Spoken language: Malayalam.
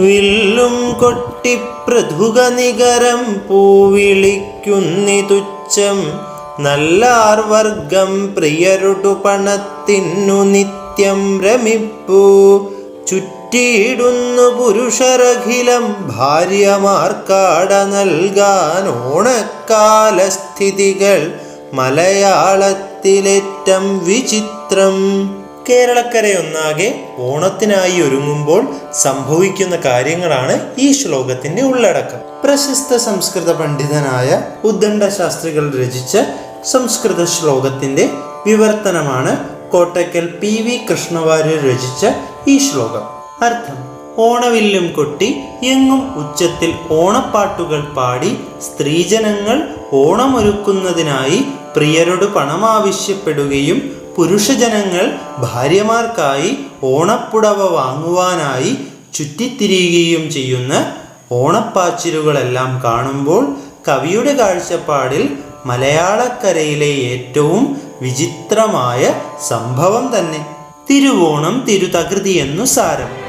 വില്ലും കൊട്ടി പൃഥുക നികരം പൂവിളിക്കുന്നി തുച്ഛം നല്ലാർ വർഗം പ്രിയരുടു പണത്തിന്നു നിത്യം രമിപ്പൂ ചുറ്റിയിടുന്നു പുരുഷരഖിലം ഭാര്യമാർക്കാട നൽകാൻ ഓണക്കാലസ്ഥിതികൾ മലയാളത്തിലേറ്റം വിചിത്രം. കേരളക്കരയൊന്നാകെ ഓണത്തിനായി ഒരുങ്ങുമ്പോൾ സംഭവിക്കുന്ന കാര്യങ്ങളാണ് ഈ ശ്ലോകത്തിന്റെ ഉള്ളടക്കം. പ്രശസ്ത സംസ്കൃത പണ്ഡിതനായ ഉദ്ദണ്ഡ ശാസ്ത്രികൾ രചിച്ച സംസ്കൃത ശ്ലോകത്തിന്റെ വിവർത്തനമാണ് കോട്ടയ്ക്കൽ പി വി കൃഷ്ണവാര്യർ രചിച്ച ഈ ശ്ലോകം. അർത്ഥം ഓണവില്ലും കൊട്ടി എങ്ങും ഉച്ചത്തിൽ ഓണപ്പാട്ടുകൾ പാടി സ്ത്രീജനങ്ങൾ ഓണമൊരുക്കുന്നതിനായി പ്രിയരോട് പണം ആവശ്യപ്പെടുകയും പുരുഷജനങ്ങൾ ഭാര്യമാർക്കായി ഓണപ്പുടവ വാങ്ങുവാനായി ചുറ്റിത്തിരിയുകയും ചെയ്യുന്ന ഓണപ്പാച്ചിലുകളെല്ലാം കാണുമ്പോൾ കവിയുടെ കാഴ്ചപ്പാടിൽ മലയാളക്കരയിലെ ഏറ്റവും വിചിത്രമായ സംഭവം തന്നെ. തിരുവോണം തിരുതകൃതി എന്നു സാരം.